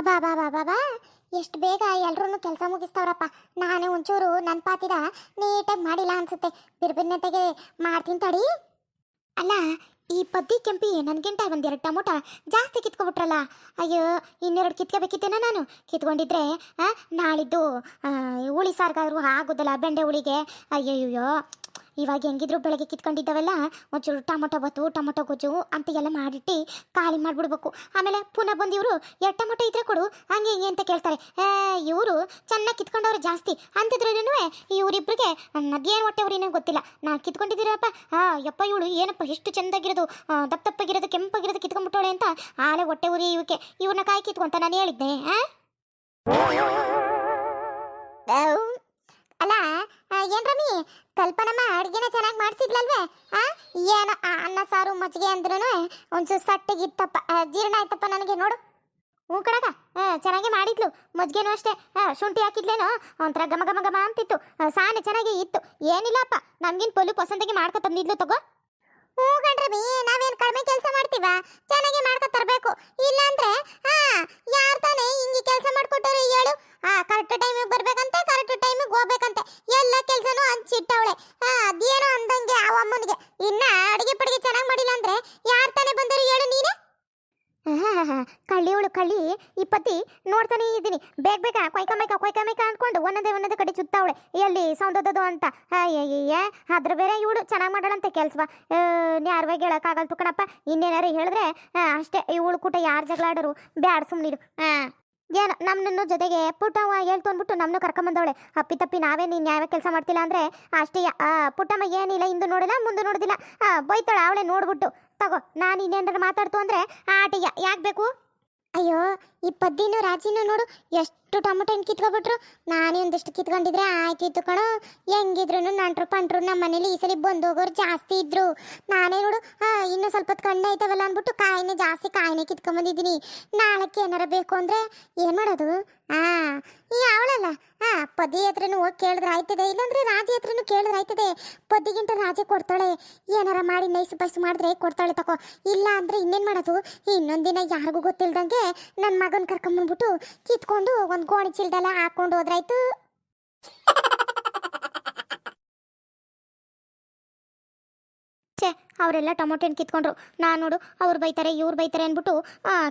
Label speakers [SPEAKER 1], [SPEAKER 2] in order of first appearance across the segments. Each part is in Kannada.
[SPEAKER 1] ಅಬ್ಬಾ ಬಾ ಬಾ ಬಾ ಬಾ ಎಷ್ಟು ಬೇಗ ಎಲ್ರೂ ಕೆಲಸ ಮುಗಿಸ್ತಾವ್ರಪ್ಪ. ನಾನೇ ಒಂಚೂರು ನನ್ನ ಪಾತಿದ ನೀಟಾಗಿ ಮಾಡಿಲ್ಲ ಅನ್ಸುತ್ತೆ. ಬಿರ್ಬಿನ್ನತೆಗೆ ಮಾಡ್ತೀನಿ ತಡಿ. ಅಲ್ಲ, ಈ ಪದ್ದಿ ಕೆಂಪಿ ನನಗಿಂತ ಒಂದೆರಡು ಟೊಮೊಟೊ ಜಾಸ್ತಿ ಕಿತ್ಕೊಬಿಟ್ರಲ್ಲ. ಅಯ್ಯೋ, ಇನ್ನೆರಡು ಕಿತ್ಕೋಬೇಕಿತ್ತೇನ ನಾನು. ಕಿತ್ಕೊಂಡಿದ್ರೆ ನಾಳಿದ್ದು ಹುಳಿ ಸಾರ್ಗಾದ್ರು ಆಗೋದಲ್ಲ ಬೆಂಡೆ ಹುಳಿಗೆ. ಅಯ್ಯಯ್ಯೋ. ಇವಾಗ ಹೆಂಗಿದ್ರು ಬೆಳಗ್ಗೆ ಕಿತ್ಕೊಂಡಿದ್ದಾವೆಲ್ಲ, ಒಂಚೂರು ಟೊಮೊಟೊ ಬತ್ತು, ಟೊಮೊಟೊ ಗೊಜ್ಜು ಅಂತ ಎಲ್ಲ ಮಾಡಿಟ್ಟು ಖಾಲಿ ಮಾಡಿಬಿಡ್ಬೇಕು. ಆಮೇಲೆ ಪುನಃ ಬಂದು ಇವರು ಎರಡು ಟೊಮೊಟೊ ಇದ್ರೆ ಕೊಡು. ಹಂಗೆ ಹಿಂಗೆ ಅಂತ ಕೇಳ್ತಾರೆ. ಇವರು ಚೆನ್ನಾಗಿ ಕಿತ್ಕೊಂಡವ್ರು ಜಾಸ್ತಿ. ಅಂತಿದ್ರೇನು ಇವರಿಬ್ರಿಗೆ ಅದೇನು ಹೊಟ್ಟೆ ಅವ್ರೇನೋ ಗೊತ್ತಿಲ್ಲ. ನಾ ಕಿತ್ಕೊಂಡಿದ್ದೀರಪ್ಪ. ಯಪ್ಪ ಇವಳು ಏನಪ್ಪ ಎಷ್ಟು ಚೆಂದಾಗಿರೋದು ದಪ್ಪ ದಪ್ಪಗಿರೋದು, ಕೆಂಪಾಗಿರೋದು ಕಿತ್ಕೊಂಡ್ಬಿಟ್ಟವಳೆ ಅಂತ ಆಲೆ ಹೊಟ್ಟೆ ಉರಿ ಇವಕ್ಕೆ. ಇವ್ರನ್ನ ಕಾಯಿ ಕಿತ್ಕೊಂತ ನಾನು ಹೇಳಿದ್ದೆ. ಅಲ್ಲ ಏನ್ ರಮಿ? ಕಲ್ಪನಮ್ಮ ಅಡ್ಗೆನ ಚೆನ್ನಾಗಿ ಮಾಡ್ಸಿದ್ಲಲ್ವೇ? ಆ? ಏನ ಆ ಅನ್ನ ಸಾರು ಮಜ್ಜಿಗೆ ಅಂದ್ರೂ ಒಂಚೂರು ಸಟ್ಟಿಗಿತ್ತಪ್ಪ. ಆ, ಜೀರ್ಣ ಆಯ್ತಪ್ಪ ನನಗೆ ನೋಡು. ಹ್ಞೂ ಕಣಗ ಆ, ಚೆನ್ನಾಗಿ ಮಾಡಿದ್ಲು. ಮಜ್ಜಿಗೆನೂ ಅಷ್ಟೇ. ಆ, ಶುಂಠಿ ಹಾಕಿದ್ಲೇನೋ? ಒಂಥರ ಘಮ ಘಮ ಘಮ ಅಂತಿತ್ತು. ಆ, ಸಾನೆ ಚೆನ್ನಾಗಿ ಇತ್ತು. ಏನಿಲ್ಲಪ್ಪ. ನಮ್ಗಿನ್ ಪೊಲು ಪಸಂದಿಗೆ ಮಾಡ್ಕೊ ತಂದಿದ್ಲು ತಗೋ. ಹ್ಞೂ ಕಣ್ರಮಿ ನಾವೇನ್ ಕಡಿಮೆ ಕೆಲಸ ಮಾಡ್ತೀವ? ಚೆನ್ನಾಗಿ ಮಾಡ್ಕೊ ತರಬೇಕು. ಇಲ್ಲಾಂದ್ರೆ ಹಾ ಯಾರು ತಾನೇ ಹಿಂಗೆ ಕೆಲಸ ಮಾಡ್ಕೊಟ್ಟವ್ರೆ ಹೇಳು. ಹಾ ಕರೆಕ್ಟ್ ಟೈಮಿಗೆ ಬರ್ಬೇಕಂತೆ ಕರೆಕ್ಟ್ ಟೈಮಿಗೆ ಹೋಗ್ಬೇಕಂತೆ ಎಲ್ಲ ಕೆಲಸನೂ ಹಂಚಿಟ್ಟವಳೆ ಹಾ ಅದೇನೋ ಅಂದಂಗೆ ಆ ಅಮ್ಮನಿಗೆ ಇನ್ನ ಅಡಿಗೆ ಪಡಿಗೆ ಚೆನ್ನಾಗಿ ಮಾಡಿಲ್ಲ ಅಂದ್ರೆ ಯಾರು ತಾನೇ ಬಂದರು ಹೇಳು ನೀನೆ ಕಳ್ಳಿಯವಳು ಕಳ್ಳಿ ಈ ಪತಿ ನೋಡ್ತಾನೆ ಇದ್ದೀನಿ. ಬೇಗ ಬೇಗ ಕೊಯ್ಕ ಮೇಕ ಅಂದ್ಕೊಂಡು ಒಂದೊಂದೇ ಒಂದೊಂದೇ ಕಡೆ ಚುತ್ತಾವಳೆ. ಎಲ್ಲಿ ಸೌಂದದ್ದು ಅಂತ. ಅಯ್ಯಯ್ಯ ಅದ್ರ ಬೇರೆ ಇವಳು ಚೆನ್ನಾಗಿ ಮಾಡಳಂತೆ ಕೆಲ್ಸವ ನ್ಯಾರವಾಗಿ ಹೇಳಕ್ಕಾಗಲ್ತು ಕಣಪ್ಪ. ಇನ್ನೇನಾರು ಹೇಳಿದ್ರೆ ಅಷ್ಟೇ. ಇವಳು ಕೂಟ ಯಾರು ಜಗಳಾಡರು ಬ್ಯಾಡ್ ಸುಮ್ಮನಿರು ಹಾಂ ಏನು ನಮ್ಮನ್ನು ಜೊತೆಗೆ ಪುಟ್ಟವ ಹೇಳ್ತು ಅಂದ್ಬಿಟ್ಟು ನಮ್ಮನ್ನು ಕರ್ಕೊಂಬಂದವಳೆ. ಅಪ್ಪಿ ತಪ್ಪಿ ನಾವೇ ನೀನು ಯಾವ ಕೆಲಸ ಮಾಡ್ತಿಲ್ಲ ಅಂದರೆ, ಅಷ್ಟೇ ಪುಟ್ಟಮ್ಮ ಏನಿಲ್ಲ ಇಂದು ನೋಡಿಲ್ಲ, ಮುಂದೆ ನೋಡಿದಿಲ್ಲ. ಬೈತಾಳೆ, ಅವಳೆ ನೋಡ್ಬಿಟ್ಟು. ತಗೋ, ನಾನು ಇನ್ನೇನಾರು ಮಾತಾಡ್ತು ಅಂದರೆ ಆಟಿಯ ಯಾಕೆ ಬೇಕು? ಅಯ್ಯೋ ಈ ಪದ್ದಿನೂ ರಾಜಿನೂ ನೋಡು ಎಷ್ಟು ಟೊಮೊಟೊ ಹಣ್ಣು ಕಿತ್ಕೊಬಿಟ್ರು? ನಾನೇ ಒಂದಿಷ್ಟು ಕಿತ್ಕೊಂಡಿದ್ರೆ ಆಯ್ತಿತ್ತು ಕಣೋ. ಹೆಂಗಿದ್ರು ನಂಟ್ರು ಪಂಟ್ರು ನಮ್ಮ ಮನೇಲಿ ಈ ಸಲ ಬಂದು ಹೋಗೋರು ಜಾಸ್ತಿ ಇದ್ರು. ನಾನೇ ನೋಡು ಹಾ ಇನ್ನೂ ಸ್ವಲ್ಪ ಹೊತ್ತು ಕಣ್ಣು ಐತವಲ್ಲ ಅಂದ್ಬಿಟ್ಟು ಕಾಯಿನೇ ಜಾಸ್ತಿ ಕಾಯಿನೇ ಕಿತ್ಕೊಂಬಂದಿದ್ದೀನಿ. ನಾಳೆಕ್ಕೆ ಏನಾರ ಬೇಕು ಅಂದರೆ ಏನು ಮಾಡೋದು? ಆ, ಈ ಅವಳಲ್ಲ? ಆ ಪದಿ ಹತ್ರನು ಹೋಗಿ ಕೇಳಿದ್ರೆ ಆಯ್ತದೆ, ಇಲ್ಲಾಂದ್ರೆ ರಾಜ ಹತ್ರನೂ ಕೇಳಿದ್ರೆ ಆಯ್ತದೆ. ಪದಿಗಿಂತ ರಾಜೆ ಕೊಡ್ತಾಳೆ. ಏನಾರ ಮಾಡಿ ನೈಸ್ ಬಸ್ ಮಾಡಿದ್ರೆ ಕೊಡ್ತಾಳೆ ತಕೋ. ಇಲ್ಲ ಅಂದ್ರೆ ಇನ್ನೇನು ಮಾಡೋದು? ಇನ್ನೊಂದಿನ ಯಾರಿಗೂ ಗೊತ್ತಿಲ್ದಂಗೆ ನನ್ನ ಮಗನ ಕರ್ಕೊಂಬಂದ್ಬಿಟ್ಟು ಕಿತ್ಕೊಂಡು ಗೋಣಿ ಚೀಲದಲ್ಲ ಹಾಕೊಂಡು ಹೋದ್ರಾಯ್ತು. ಅವರೆಲ್ಲ ಟೊಮೊಟೊ ಹಣ್ಣು ಕಿತ್ಕೊಂಡ್ರು. ನಾನು ನೋಡು, ಅವ್ರು ಬೈತಾರೆ, ಇವ್ರು ಬೈತಾರೆ ಅಂದ್ಬಿಟ್ಟು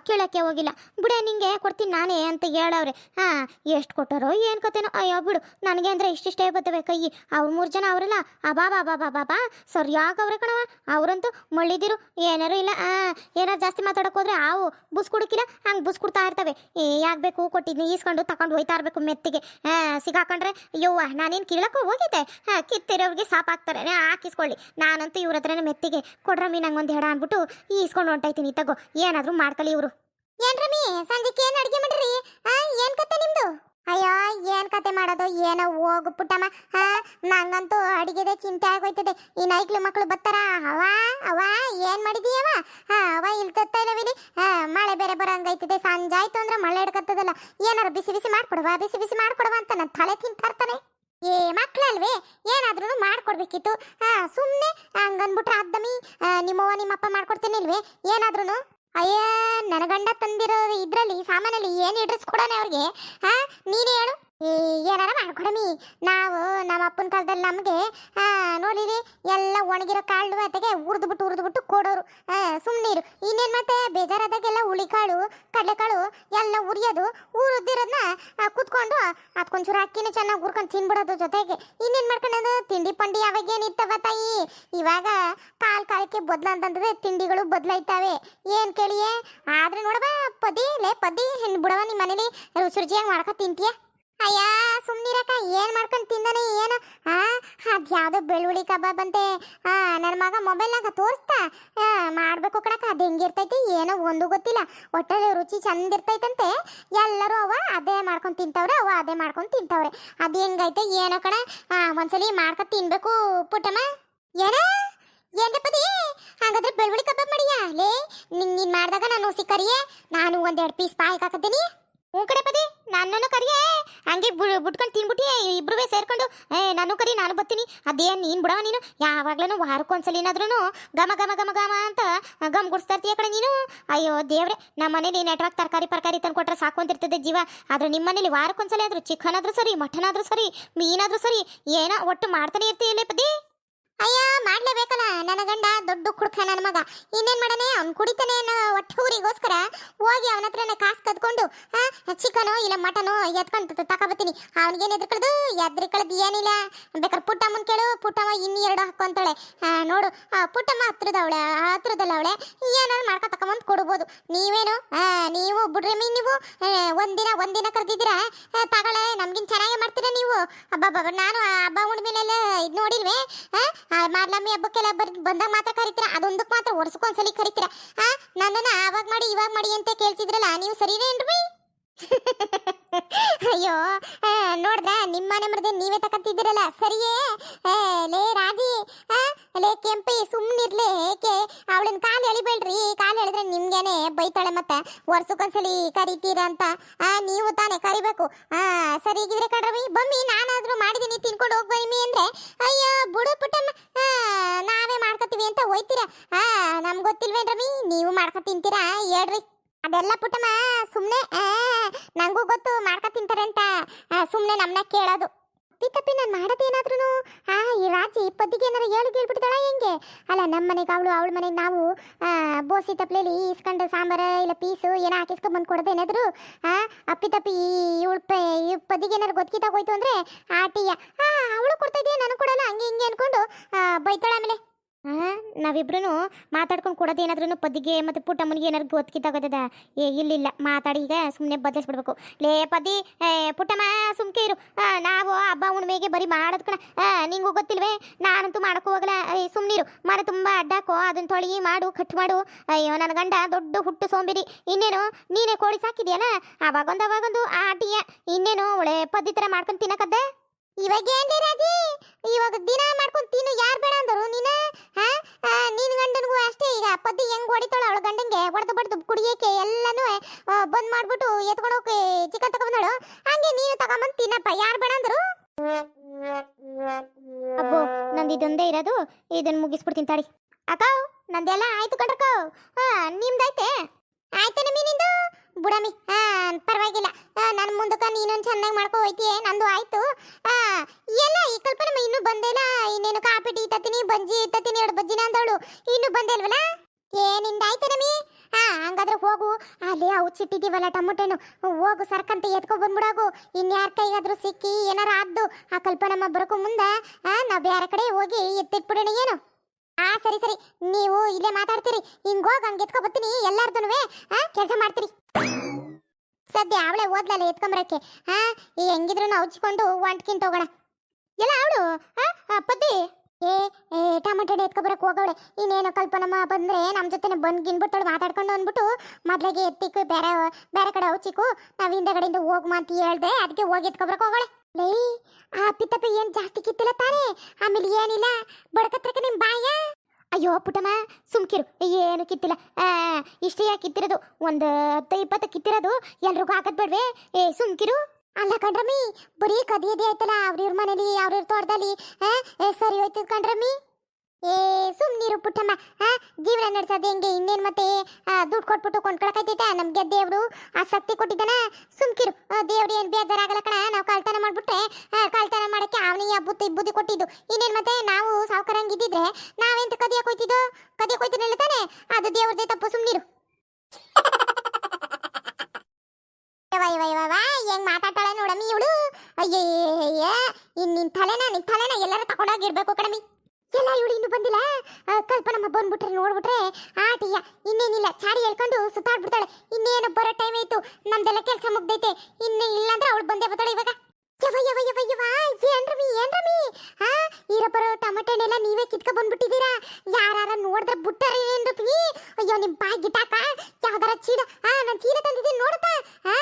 [SPEAKER 1] ಕೇಳೋಕ್ಕೆ ಹೋಗಿಲ್ಲ. ಬಿಡೆ ನಿಂಗೆ ಕೊಡ್ತೀನಿ ನಾನೇ ಅಂತ ಹೇಳವ್ರೆ. ಹಾ, ಎಷ್ಟು ಕೊಟ್ಟರೋ ಏನು ಕತೆನೋ, ಅಯ್ಯೋ ಬಿಡು. ನನಗೆ ಅಂದರೆ ಇಷ್ಟಿಷ್ಟೇ ಬರ್ತವೆ ಕೈ. ಅವ್ರು ಮೂರು ಜನ ಅವರಲ್ಲ. ಅಬಾ ಬಾ ಬಾ ಬಾ ಸರಿಯಾಗಿ ಅವ್ರೆ ಕಣವ ಅವರಂತೂ ಮಳ್ಳಿದಿರು. ಏನಾರು ಇಲ್ಲ. ಏನಾರು ಜಾಸ್ತಿ ಮಾತಾಡೋಕೆ ಹೋದ್ರೆ ಆವು ಬುಸ್ ಕುಡುಕಿಲ್ಲ ಹಂಗೆ ಬುಸ್ ಕೊಡ್ತಾ ಇರ್ತವೆ. ಏ, ಯಾಕೆ ಬೇಕು? ಕೊಟ್ಟಿದ್ನಿ ಈಸ್ಕೊಂಡು ತಗೊಂಡು ಹೋಯ್ತಾ ಇರಬೇಕು ಮೆತ್ತಿಗೆ. ಸಿಗಾಕೊಂಡ್ರೆ, ಯವ್ವ, ನಾನೇನು ಕೀಳಕ್ಕೂ ಹೋಗಿದ್ದೆ? ಹಾಂ, ಕಿತ್ತಿರೋರಿಗೆ ಸಾಪಾಕ್ತಾರೆ ಹಾಕಿಸ್ಕೊಳ್ಳಿ. ನಾನಂತೂ ಇವ್ರ ಹತ್ರನೇ ಮೆತ್ತಿಗೆ ಕೊಡ್ರಮ್ಮಿ ನಂಗೆ ಹೆಡ ಅಂದ್ಬಿಟ್ಟು ಈಸ್ಕೊಂಡು ಹೊಂಟಾಯ್ತೀನಿ ತಗೋ, ಏನಾದರೂ ಮಾಡ್ಕೊಳ್ಳಿ ಇವರು. ಏನ್ ರಮಿ ಸಂಜೆಗೆ ಏನು ಅಡುಗೆ ಮಾಡ್ರಿ? ಏನ್ ಕತೆ ನಿಮ್ದು? ಅಯ್ಯೋ, ಏನ್ ಕತೆ ಮಾಡೋದು? ಏನೋ ಹೋಗು ಪುಟ್ಟಮ್ಮ. ಹಾ ನಂಗಂತೂ ಅಡಿಗೆದೆ ಚಿಂತೆ ಆಗೋಯ್ತದೆ. ಈ ನೈಕ್ಳು ಮಕ್ಕಳು ಬರ್ತಾರ? ಅವ ಅವ ಏನ್ ಮಾಡಿದೀಯವ ಹಾ ಅವ ಹಾ ಮಳೆ ಬೇರೆ ಬರಂಗೈತದೆ. ಸಂಜೆ ಅಂದ್ರೆ ಮಳೆ ಹಿಡ್ಕತ್ತದಲ್ಲ. ಏನಾರು ಬಿಸಿ ಬಿಸಿ ಮಾಡ್ಕೊಡವಾ, ಬಿಸಿ ಬಿಸಿ ಮಾಡ್ಕೊಡವಾ ಅಂತ ನನ್ನ ತಲೆ ತಿಂತಾ ಇರ್ತಾನೆ. ಏ ಮಕ್ಕಳಲ್ವೇ ಏನಾದ್ರೂ ಮಾಡ್ಕೊಡ್ಬೇಕಿತ್ತು. ಹಾ ಸುಮ್ಮನೆ ಹಂಗನ್ಬಿಟ್ರೆ ಅದ್ದಮಿ ನಿಮ್ಮವ್ವ ನಿಮ್ಮಪ್ಪ ಮಾಡ್ಕೊಡ್ತೇನಿಲ್ವೇ? ಏನಾದ್ರೂ ಅಯ್ಯ ನನ್ನ ಗಂಡ ತಂದಿರೋ ಇದರಲ್ಲಿ ಸಾಮಾನಲ್ಲಿ ಏನು ಇಡ್ರಿಸ್ಕೊಡೋಣ ಅವ್ರಿಗೆ? ಹಾ ನೀನೇ ಹೇಳು. ಏನಾರ ಮಾಡ್ಕೊಡಮಿ. ನಾವು ನಮ್ಮ ಅಪ್ಪನ ಕಾಲದಲ್ಲಿ ನಮಗೆ ನೋಡಿರಿ ಎಲ್ಲ ಒಣಗಿರೋ ಕಾಳು ಬಿಟ್ಟು ಉರ್ದ ಬಿಟ್ಟು ಕೊಡೋರು. ಸುಮ್ಮನೆ ಇರು. ಇನ್ನೇನು ಮತ್ತೆ? ಬೇಜಾರಾದಾಗೆಲ್ಲ ಹುಳಿಕಾಳು, ಕಡಲೆಕಾಳು ಎಲ್ಲ ಉರಿಯೋದು ಉರಿದಿರೋದನ್ನ ಕುತ್ಕೊಂಡು ಅದಕ್ಕೊಂಚೂರು ಅಕ್ಕಿನ ಚೆನ್ನಾಗಿ ಉರ್ಕೊಂಡು ತಿನ್ಬಿಡೋದು ಜೊತೆಗೆ. ಇನ್ನೇನು ಮಾಡ್ಕೊಳ್ಳೋದು ತಿಂಡಿ ಪಂಡಿ ಅವಾಗ ಏನಿತ್ತವ ತಾಯಿ? ಇವಾಗ ಕಾಲ್ ಕಾಲಕ್ಕೆ ಬದಲಂತಂದ್ರೆ ತಿಂಡಿಗಳು ಬದಲಾಯ್ತಾವೆ. ಏನ್ ಕೇಳಿಯೇ? ಆದ್ರೆ ನೋಡವ ಪದಿ ಲೇ ಪದಿ ಹೆಣ್ ಬಿಡವ ನಿಮ್ಮ ಮನೇಲಿ ರುಚಿ ರುಚಿಯಾಗಿ ಮಾಡ್ಕೊ ತಿಂತೀಯ? ಅಯ್ಯ, ಸುಮ್ನಿರಕ್ಕ, ಏನ್ ಮಾಡ್ಕೊಂಡು ತಿಂದಾನೆ ಏನು, ಆ ಅದ್ಯಾವ್ದೋ ಬೆಳ್ಳುಳ್ಳಿ ಕಬಾಬ್ ಅಂತೆ. ಆ ನನ್ನ ಮಗ ಮೊಬೈಲ್ನಾಗ ತೋರಿಸ್ತಾ. ಮಾಡ್ಬೇಕು ಕಣಕ್ಕ, ಅದು ಹೆಂಗಿರ್ತೈತಿ, ಏನೋ ಒಂದು ಗೊತ್ತಿಲ್ಲ. ಒಟ್ಟಲ್ಲಿ ರುಚಿ ಚಂದ ಇರ್ತೈತಂತೆ ಎಲ್ಲರೂ ಅವ ಅದೇ ಮಾಡ್ಕೊಂಡು ತಿಂತವ್ರೆ ಅವ ಅದೇ ಮಾಡ್ಕೊಂಡು ತಿಂತವ್ರೆ. ಅದು ಹೆಂಗೈತೆ, ಏನೋ ಕಣ. ಒಂದ್ಸಲಿ ಮಾಡ್ಕೊಂಡು ತಿನ್ಬೇಕು, ಪುಟ್ಟಮ್ಮ. ಏನ? ಏನ್ರಪ್ಪದಿ ಹಾಗಾದ್ರೆ ಬೆಳ್ಳುಳ್ಳಿ ಕಬಾಬ್ ಮಾಡಿಯಾ? ಲೇ, ನಿನ್ ಮಾಡ್ದಾಗ ನಾನು ಸಿಕ್ಕರಿಯೇ? ನಾನು ಒಂದೆರಡು ಪೀಸ್ ಪಾಯಕ್ ಹಾಕತ್ತೀನಿ ಹ್ಞೂ ಕಡೆ ಪದಿ, ನನ್ನನ್ನು ಕರಿಯೇ. ಹಂಗೆ ಬಿಟ್ಕೊಂಡು ತಿನ್ಬಿಟ್ಟಿ ಇಬ್ರು ಸೇರ್ಕೊಂಡು, ಏ ನಾನು ಕರಿ, ನಾನು ಬರ್ತೀನಿ. ಅದೇ, ನೀನ್ ಬಿಡವ ನೀನು. ಯಾವಾಗ್ಲೂ ವಾರಕ್ಕೊಂದ್ಸಲಿನಾದ್ರೂ ಗಮ ಗಮ ಗಮ ಗಮ ಅಂತ ಗಮ್ ಗುಡಿಸ್ತಾ ಇರ್ತೀಯ ಕಡೆ ನೀನು. ಅಯ್ಯೋ ದೇವ್ರೆ, ನಮ್ಮ ಮನೇಲಿ ನೆಟ್ವರ್ಕ್ ತರಕಾರಿ, ಪರ್ಕಾರಿ ತಂದು ಸಾಕು ಅಂತಿರ್ತದೆ ಜೀವ. ಆದ್ರೆ ನಿಮ್ಮ ಮನೇಲಿ ವಾರಕ್ಕೊಂದ್ಸಲಿ ಆದ್ರೂ ಚಿಕನ್ ಆದ್ರೂ ಸರಿ ಮಟನ್ ಆದ್ರೂ ಸರಿ, ಮೀನಾದ್ರೂ ಸರಿ, ಏನೋ ಒಟ್ಟು ಮಾಡ್ತಾನೆ ಇರ್ತೀಯಲ್ಲೇ ಪದಿ. ಅಯ್ಯ, ಮಾಡ್ಲೇಬೇಕಲ್ಲ. ನನ್ನ ಗಂಡ ದೊಡ್ಡ ಕುಡ್ಕ ನನ್ನ ಮಗ. ಇನ್ನೇನ್ ಮಾಡನೆ ಅವ್ನು ಕುಡಿತಾನೆ ಅನ್ನೋ ಒಟ್ಟೂರಿಗೋಸ್ಕರ ಹೋಗಿ ಅವನ ಹತ್ರನೇ ಕಾಸು ಕದ್ಕೊಂಡು ಚಿಕನೋ ಇಲ್ಲ ಮಟನೋ ಎತ್ಕೊಂಡು ತಗೊಬತ್ತೀನಿ ಅವನಿಗೇನು ಎದ್ರಕಳ್ದು ಎದ್ರಕಳ್ದು ಏನಿಲ್ಲ. ಬೇಕಾದ್ರೆ ಪುಟ್ಟಮ್ಮನ್ ಕೇಳು. ಪುಟ್ಟಮ್ಮ ಇನ್ನು ಎರಡು ಹಾಕೊಂತಾಳೆ ನೋಡು. ಪುಟ್ಟಮ್ಮ ಪುಟ್ಟಮ್ಮ ಹತ್ರದವಳೆ ಹತ್ರದಲ್ಲ ಅವಳೆ. ಏನಾದ್ರು ಮಾಡ್ಕೊ ತಕೊಂಬಂದು ಕೊಡ್ಬೋದು. ನೀವೇನು? ನೀವು ಬಿಡ್ರಿ ಮೀನ್ ನೀವು. ಒಂದಿನ ಒಂದಿನ ಕರೆದಿದ್ದೀರಾ? ತಗೊಳ್ಳೆ ನಮ್ಗಿನ್ ಚೆನ್ನಾಗೇ ಮಾಡ್ತೀರಾ ನೀವು? ಹಬ್ಬ ನಾನು ಹಬ್ಬ ಇದ್ ಇದು ನೋಡಿಲ್ವೇ? ಮಾರ್ಲಮ್ಮಿ ಹಬ್ಬಕ್ಕೆಲ್ಲ ಬಂದಾಗ ಮಾತ್ರ ಕರಿತೀರ? ಅದೊಂದಕ್ಕೆ ಮಾತ್ರ ವರ್ಷಕ್ಕೊಂದ್ಸಲಿ ಕರಿತೀರಾ? ಆ, ನನ್ನನ್ನು ಆವಾಗ ಮಾಡಿ, ಇವಾಗ ಮಾಡಿ ಅಂತ ಕೇಳ್ತಿದ್ರಲ್ಲ ನೀವು ಸರಿನೇನ್ರಿ ಅಯ್ಯೋ ನೋಡ್ದ ನಿಮ್ಮ ಮನೆ ಮರದೇ ನೀವೇ ತಕತ್ತಿದ್ದೀರಲ್ಲ ಸರಿಯೇ? ಲೇ, ರಾಜಿ ಲೇ ಕೆಂಪಿ ಸುಮ್ಮನಿರ್ಲಿ ಏಕೆ? ಅವಳನ್ನ ಕಾಲು ಎಳಿಬೇಡ್ರಿ. ಕಾಲು ಎಳೆದ್ರೆ ನಿಮ್ಗೇನೆ ಬೈತಾಳೆ ಮತ್ತೆ. ವರ್ಷಕ್ಕೊಂದ್ಸಲಿ ಕರಿತೀರ ಅಂತ. ಆ, ನೀವು ತಾನೇ ಕರಿಬೇಕು. ಆ ಸರಿಗಿದ್ರೆ ಕಡ್ರವಿ ಬಮ್ಮಿ ನಾನಾದ್ರೂ ಮಾಡಿದೀನಿ ತಿನ್ಕೊಂಡು ಹೋಗ್ಬಮ್ಮಿ ಅಂದ್ರೆ. ಅಯ್ಯೋ, ಬುಡು ಪುಟ್ಟಮ್ಮ. ನಾವೇ ಮಾಡ್ಕೊತೀವಿ ಅಂತ ಹೋಯ್ತೀರಾ ಆ, ನಮ್ಗೆ ಗೊತ್ತಿಲ್ವೇನ್ರವಿ ನೀವು ಮಾಡ್ಕೊ ತಿಂತೀರಾ? ಹೇಳ್ರಿ. ಅದೆಲ್ಲ ಪುಟ್ಟಮ್ಮ ಸುಮ್ಮನೆ ನಂಗೂ ಗೊತ್ತು, ಮಾಡ್ಕೊ ತಿಂತಾರೆ ಅಂತ. ಸುಮ್ಮನೆ ನಮ್ಮನ್ನ ಕೇಳೋದು. ತಪ್ಪಿ ನಾನು ಮಾಡೋದೇನಾದ್ರೂ ಆ ಈ ರಾಜಿ ಪದ್ದಿಗೆ ಏನಾರು ಹೇಳಿ ಕೇಳ್ಬಿಡ್ತಾಳ ಹೆಂಗೆ? ಅಲ್ಲ ನಮ್ಮ ಮನೆಗೆ ಅವಳು ಅವಳ ಮನೆಗೆ ನಾವು ಆ, ಬೋಸಿ ತಪ್ಪಲೇಲಿ ಇಸ್ಕೊಂಡು ಸಾಂಬಾರ ಇಲ್ಲ ಪೀಸು ಏನೋ ಹಾಕಿಸ್ಕೊಂಡು ಬಂದು ಕೊಡೋದೇನಾದ್ರು? ಆ ಅಪ್ಪಿ ತಪ್ಪಿ ಇವಳು ಈ ಪದ್ದಿಗೆ ಏನಾರು ಗೊತ್ತಿದ್ದಾಗ ಹೋಯ್ತು ಅಂದ್ರೆ ಟೀಯ ಆ ಅವಳು ಕೊಡ್ತಾ ಇದೆಯಾ? ನಾನು ಕೊಡಲ್ಲ ಹಂಗೆ ಹಿಂಗೆ ಅನ್ಕೊಂಡು ಆ, ಬೈತಾಳ ಆಮೇಲೆ. ನಾವಿಬ್ರು ಮಾತಾಡ್ಕೊಂಡು ಕೊಡೋದೇನಾದ್ರೂ ಪದ್ದಿಗೆ ಮತ್ತೆ ಪುಟ್ಟಮ್ಮನಿಗೆ ಏನಾದ್ರು ಗೊತ್ತಿದ್ದಾಗದ ಏ ಇಲ್ಲಿಲ್ಲ ಮಾತಾಡಿ ಈಗ ಸುಮ್ಮನೆ ಬದಲಿಸ್ಬಿಡ್ಬೇಕು ಲೇ ಪದಿ ಏ, ಪುಟ್ಟಮ್ಮ ಬರೀ ಮಾಡೋದ್ ಕಣ. ಆ, ನಿಂಗೂ ಗೊತ್ತಿಲ್ವೇ? ನಾನಂತೂ ಮಾಡಕ್ಕೂ ಹೋಗಲ್ಲ. ಸುಮ್ಮನಿರು ಮನೆ ತುಂಬಾ ಅಡ್ಡಾಕೋ ಅದನ್ನ ತೊಳಿ ಮಾಡು ಕಟ್ ಮಾಡು. ಅಯ್ಯೋ ನನ್ನ ಗಂಡ ದೊಡ್ಡ ಹುಟ್ಟು ಸೋಂಬೇರಿ ಇನ್ನೇನು ನೀನೇ ಕೋಳಿ ಸಾಕಿದ್ಯಲ್ಲ? ಅವಾಗೊಂದು ಅವಾಗೊಂದು ಆಟಿಯ ಇನ್ನೇನು ಒಳ್ಳೆ ಪದ್ಧತಿ ಥರ ಮಾಡ್ಕೊಂಡು ತಿನ್ನಕದ್ದೆ? ಇವಾಗ ಏನ್ರಿ ರಾಜಿ? ಇವಾಗ ದಿನ ಮಾಡ್ಕೊಂಡು ಇರೋದು ಇದನ್ನ ಮುಗಿಸ್ಬಿಡ್ತೀನಿ ತಾಡಿ. ಅಕ್ಕ, ನಂದೆಲ್ಲ ಆಯ್ತು ಕಣ್ರಕ್ಕ. ಹಾ ನಿಮ್ದೈತೆ ಆಯ್ತು ಮೀನಿಂದು ಬುಡಮಿ ಹಾ, ಪರವಾಗಿಲ್ಲ. ನನ್ನ ಮುಂದಕ್ಕ ನೀನೊಂದು ಚೆನ್ನಾಗಿ ಮಾಡ್ಕೊ ಹೋಯ್ತೀಯ? ನಂದು ಆಯ್ತು. ಎಲ್ಲ ಈ ಕಲ್ಪನೆ ಇನ್ನೂ ಬಂದಿಲ್ಲ ಇನ್ನೇನು ಕಾಪಿ ಟೀ ತತ್ತೀನಿ ಬಜ್ಜಿ ತತ್ತೀನಿ, ಎರಡು ಬಜ್ಜಿನ ಅಂದವಳು. ಇನ್ನೂ ಬಂದೇ ಇಲ್ವಲ್ಲ? ಏನಿಂದ ಆಯ್ತು ನಮಿ ಹಾ, ಹಂಗಾದ್ರೆ ಹೋಗು. ಅಲ್ಲಿ ಅವು ಚಿಟ್ಟಿದೀವಲ್ಲ ಟೊಮೊಟೆನು. ಹೋಗು, ಸರ್ಕಂತ ಎತ್ಕೊ ಬಂದ್ಬಿಡಾಗು. ಇನ್ಯಾರ ಕೈಗಾದ್ರೂ ಸಿಕ್ಕಿ ಏನಾರ ಆದ್ದು, ಆ ಕಲ್ಪನಮ್ಮ ಬರಕು ಮುಂದೆ ನಾವು ಬೇರೆ ಕಡೆ ಹೋಗಿ ಎತ್ತಿಟ್ಬಿಡೋಣ ಏನು? ಆ, ಸರಿ ಸರಿ. ನೀವು ಇಲ್ಲೇ ಮಾತಾಡ್ತೀರಿ. ಹಿಂಗೋಗಿ ಹಂಗೆ ಎತ್ಕೊ ಬರ್ತೀನಿ ಎಲ್ಲಾರ್ದುನುವೆ. ಕೆಲಸ ಮಾಡ್ತೀರಿ. ಸದ್ಯ ಅವಳೆ ಓದ್ಲಲ್ಲ ಎತ್ಕೊಂಬರಕ್ಕೆ. ಹಾ ಈ ಹೆಂಗಿದ್ರು ಹಚ್ಕೊಂಡು ಒಂಟ್ಕಿಂತ ಹೋಗೋಣ. ಎಲ್ಲ ಅವಳು? ಪದ್ದಿ ಏ ಏ ಟಮಾಟೆ ಎತ್ಕೊ ಬರಕ್ ಹೋಗವಳೆ. ಇನ್ನೇನು ಕಲ್ಪನಮ್ಮ ಬಂದ್ರೆ ನಮ್ಮ ಜೊತೆ ಬಂದ್ ಗಿನ್ಬಿಡ್ತಾಳೆ ಮಾತಾಡ್ಕೊಂಡು ಅಂದ್ಬಿಟ್ಟು ಮೊದಲಿಗೆ ಎತ್ತಿಕ್ಕು ಬೇರೆ ಬೇರೆ ಕಡೆ ಹೌಚಿಕ್ಕು, ನಾವು ಹಿಂದಗಡೆಯಿಂದ ಹೋಗ್ ಅಂತ ಹೇಳ್ದೆ ಅದಕ್ಕೆ ಹೋಗಿ ಎತ್ಕೊಬರಕ್ಕೆ ಹೋಗಳೆ ಲೈ, ಆ ಪಿತ್ತಪ್ಪ ಏನ್ ಜಾಸ್ತಿ ಕಿತ್ತಿಲ್ಲ ತಾನೆ? ಆಮೇಲೆ ಏನಿಲ್ಲ? ಬಡಕತ್ರಕ್ಕೆ ನಿಮ್ಮ ಬಾಯ? ಅಯ್ಯೋ ಪುಟಮ್ಮ ಸುಮ್ಕಿರು ಏನು ಕಿತ್ತಿಲ್ಲ. ಇಷ್ಟೇ ಕಿತ್ತಿರೋದು? ಒಂದು ಹತ್ತು, ಇಪ್ಪತ್ತು ಕಿತ್ತಿರೋದು? ಎಲ್ರಿಗೂ ಹಾಕದ್ ಬೇಡ್ವೆ. ಏ ಸುಮ್ಕಿರು ಅಲ್ಲ ಕಣ್ರಮ್ಮಿ ಬರೀ ಕದಿಯದೇ ಆಯ್ತಲ್ಲ ಅವ್ರಿವ್ರ ಮನೇಲಿ, ಅವ್ರಿವ್ರ ತೋಟದಲ್ಲಿ ಸರಿ ಹೋಯ್ತದ ಕಣ್ರಮ್ಮಿ ಏ ಸುಮ್ನಿರು ಪುಟ್ಟಮ್ಮ. ಆ ಜೀವನ ನಡೆಸೋದು ಹೆಂಗೆ? ಇನ್ನೇನು ಮತ್ತೆ? ದುಡ್ಡು ಕೊಟ್ಬಿಟ್ಟು ಕೊಂಡ್ಕೊಳಕೈತೈತೆ ನಮಗೆ ದೇವ್ರು ಆ ಶಕ್ತಿ ಕೊಟ್ಟಿದ್ದಾನ. ಸುಮ್ಕಿರು. ದೇವ್ರು ಏನು ಬೇಜಾರಾಗಲ್ಲ ಕಣ. ನಾವು ಕಳ್ತನ ಮಾಡ್ಬಿಟ್ರೆ ಕಳ್ತನ ಮಾಡೋಕ್ಕೆ ಅವನಿಗೆ ಬುದ್ಧಿ ಬುದ್ಧಿ ಕೊಟ್ಟಿದ್ದು. ಇನ್ನೇನು ಮತ್ತೆ? ನಾವು ಸಾವುಕಾರಂಗಿದ್ದಿದ್ರೆ ನಾವೆಂತ ಕದಿಯಕ್ಕೆ ಹೋಯ್ತಿದ್ದು? ಕದಿಯಕ್ಕೆ ಹೋಯ್ತಿರಲಿಲ್ಲ ತಾನೆ? ಅದು ದೇವ್ರದೇ ತಪ್ಪು ಯವ್ವ, ಹೆಂಗ್ ಮಾತಾಡ್ತಾಳೆ ನೋಡಮ್ಮಿ ಇವಳು? ಅಯ್ಯಯ್ಯ ಇನ್ ನಿನ್ ತಲೆನ ನಿನ್ ತಲೆನ ಎಲ್ಲರೂ ತಗೊಂಡೋಗಿರ್ಬೇಕು ಕಣಮಿ ಎಲ್ಲ ಇವಳು ಇನ್ನು ಬಂದಿಲ್ಲ. ಕಲ್ಪನಮ್ಮ ಬಂದ್ಬಿಟ್ರೆ, ನೋಡ್ಬಿಟ್ರೆ ಆಟಿಯ ಇನ್ನೇನಿಲ್ಲ. ಚಾಡಿ ಹೇಳ್ಕೊಂಡು ಸುತ್ತಾಡ್ಬಿಡ್ತಾಳೆ. ಇನ್ನೇನು ಬರೋ ಟೈಮ್ ಆಯ್ತು. ನಮ್ದೆಲ್ಲ ಕೆಲಸ ಮುಗ್ದೈತೆ. ಇನ್ನೇ ಇಲ್ಲ ಅಂದ್ರೆ ಅವಳು ಬಂದೇ ಬರ್ತಾಳೆ ಇವಾಗ. ಯವ ಯವ ಈರಪ್ಪರ, ಟಮಟೆನೆಲ್ಲ ನೀವೇ ಕಿತ್ಕೊ ಬಂದ್ಬಿಟ್ಟಿದ್ದೀರಾ ಯಾರಾರ ನೋಡಿದ್ರೆ ಬುಟ್ಟರಿ ಏನ್ರಪಿ ಅಯ್ಯೋ, ನಿಮ್ ಬಾಯ್ ಗಿಟಾಕ ಯಾವ್ದಾರ ಚೀಲ? ಹಾ, ನಾನು ಚೀಲ ತಂದಿದ್ದೀನಿ ನೋಡುತ್ತಾ ಹಾ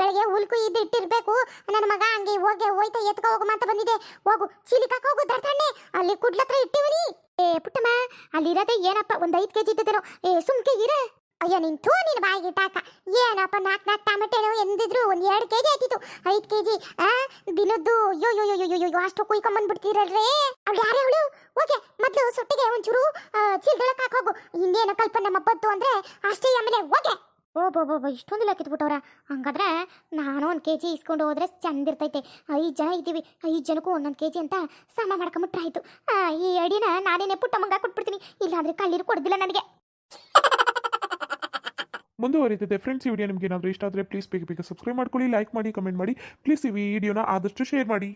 [SPEAKER 1] ಬೆಳಗ್ಗೆ ಹುಲ್ಕು ಇದ್ದು ಇಟ್ಟಿರ್ಬೇಕು. ನನ್ನ ಮಗ ಹಂಗೆ ಹೋಗಿ ಹೋಯ್ತಾ ಎತ್ಕೊ ಹೋಗು ಅಂತ ಬಂದಿದೆ. ಹೋಗು, ಚೀಲಿಕಾಕ ಹೋಗು ದರ್ತಣ್ಣೆ ಅಲ್ಲಿ ಕುಡ್ಲತ್ರ ಇಟ್ಟಿವನಿ. ಏ, ಪುಟ್ಟಮ್ಮ, ಅಲ್ಲಿರೋದೇ ಏನಪ್ಪ? ಒಂದ್ ಐದ್ ಕೆಜಿ ಇದ್ದೇನೋ ಏ, ಸುಮ್ಕೆ ಇರ. ಅಯ್ಯೋ ನಿನ್ ಥೂ ನಿನ್ ಬಾಯಿಗೆ ಟಾಕ ಏನಪ್ಪ ನಾಲ್ಕು ನಾಲ್ಕು ಟಮೆಟೆನು ಎಂದಿದ್ರು ಒಂದ್ ಎರಡ್ ಕೆಜಿ ಆಯ್ತಿತ್ತು. ಐದು ಕೆ ಜಿ ಆ ದಿನದ್ದು ಅಯ್ಯೋ ಅಯ್ಯೋ ಅಯ್ಯೋ ಅಯ್ಯೋ ಅಷ್ಟು ಕುಯ್ಕೊಂಬಂದ್ಬಿಡ್ತೀರಲ್ರಿ ಅವ್ಳು ಯಾರೇ ಅವಳು ಓಕೆ ಮೊದ್ಲು ಸುಟ್ಟಿಗೆ ಒಂಚೂರು ಚೀಲ್ದೊಳಕ್ಕೆ ಹಾಕೋಗು ಇನ್ನೇನು ಕಲ್ಪನೆ ಮಬ್ಬತ್ತು ಅಂದ್ರೆ ಅಷ್ಟೇ ಆಮೇಲೆ ಓಕೆ ಓ ಬೋ ಬೋ ಬೋ ಲೆಕ್ಕಿದ್ಬಿಟ್ಟವ್ರ ಹಂಗಾದ್ರೆ ನಾನು ಒಂದು ಕೆ ಜಿ ಇಸ್ಕೊಂಡು ಹೋದ್ರೆ ಚಂದ ಇರ್ತೈತೆ. ಐದು ಜನ ಇದ್ದೀವಿ ಐದು ಜನಕ್ಕೂ ಒಂದೊಂದು ಕೆ ಜಿ ಅಂತ ಸಮ ಮಾಡ್ಕೊಂಬಿಟ್ರೆ ಆಯ್ತು ಆ, ಈ ಅಡಿನ ನಾನೇನೆ ಪುಟ್ಟ ಮಂಗ ಕೊಟ್ಬಿಡ್ತೀನಿ. ಇಲ್ಲಾಂದ್ರೆ ಕಳ್ಳೀರು ಕೊಡ್ದಿಲ್ಲ ನನಗೆ.
[SPEAKER 2] ಮುಂದುವರಿತಿದೆ. ಫ್ರೆಂಡ್ಸ್ ಈ ವಿಡಿಯೋ ನಿಮಗೆ ಏನಾದರೂ ಇಷ್ಟ ಆದರೆ ಪ್ಲೀಸ್ ಬೇಗ ಬೇಗ ಸಬ್ಸ್ಕ್ರೈಬ್ ಮಾಡ್ಕೊಳ್ಳಿ ಲೈಕ್ ಮಾಡಿ ಕಮೆಂಟ್ ಮಾಡಿ. ಪ್ಲೀಸ್ ಈ ವಿಡಿಯೋನ ಆದಷ್ಟು ಶೇರ್ ಮಾಡಿ.